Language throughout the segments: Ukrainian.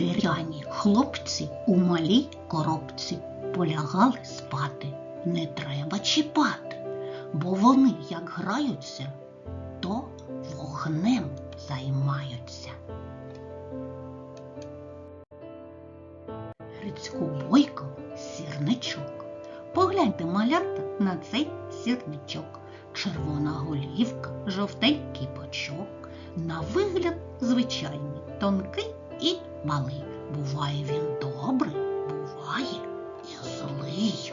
Дерев'яні хлопці у малій коробці полягали спати. Не треба чіпати, бо вони, як граються, то вогнем займаються. Грицько бойко сірничок. Погляньте, малята, на цей сірничок. Червона голівка, жовтенький бочок. На вигляд звичайний, тонкий і малий. Буває він добрий, буває і злий.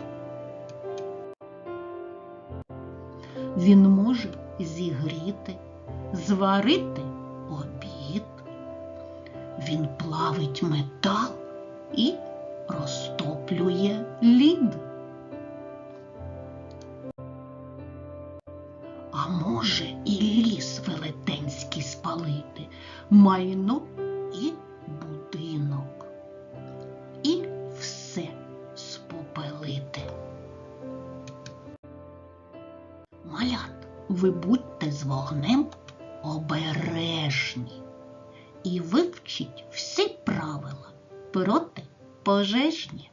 Він може зігріти, зварити обід. Він плавить метал і розтоплює лід. А може і ліс велетенський спалити, майно і Малят, ви будьте з вогнем обережні і вивчіть всі правила проти пожежні.